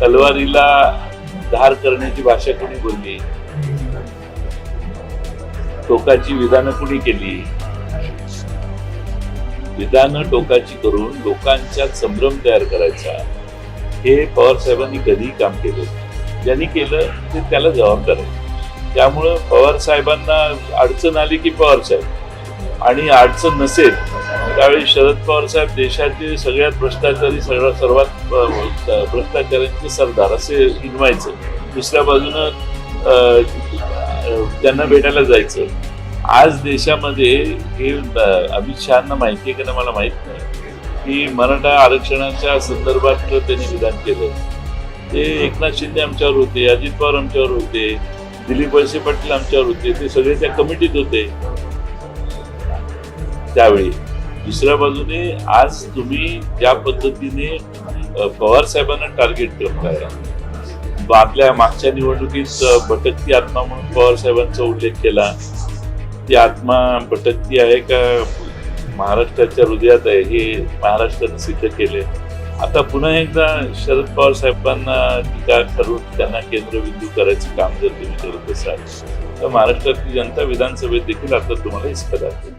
तलवारीला धार करण्याची भाषा कोणी बोलली? टोकाची विधानं कुणी केली? विधानं टोकाची करून लोकांच्यात संभ्रम तयार करायचा. हे पवार साहेबांनी कधीही काम केलं ज्यांनी केलं ते त्याला जबाबदार आहे त्यामुळं पवार साहेबांना अडचण आली की पवार साहेब. आणि अडचण नसेल त्यावेळी शरद पवार साहेब देशाचे सगळ्यात भ्रष्टाचारी सगळ्यात सर्वात भ्रष्टाचाऱ्यांचे सरदार असे हिनवायचं दुसऱ्या बाजूनं त्यांना भेटायला जायचं. आज देशामध्ये हे अमित शहाना माहिती आहे का नाही मला माहीत नाही. की मराठा आरक्षणाच्या संदर्भात त्यांनी विधान केलं. ते एकनाथ शिंदे आमच्यावर होते अजित पवार आमच्यावर होते दिलीप वळसे पाटील आमच्यावर होते ते सगळे त्या कमिटीत होते. त्यावेळी दुसऱ्या बाजूने आज तुम्ही ज्या पद्धतीने पवार साहेबांना टार्गेट करताय आपल्या मागच्या निवडणुकीत भटकती आत्मा म्हणून पवार साहेबांचा उल्लेख केला. ती आत्मा भटकती आहे का महाराष्ट्राच्या हृदयात आहे हे महाराष्ट्राने सिद्ध केले. आता पुन्हा एकदा शरद पवार साहेबांना टीका करून त्यांना केंद्रबिंदू करायचं काम जर तुम्ही करत असाल तर महाराष्ट्रातली जनता विधानसभेत देखील आता तुम्हाला हिसका आहे.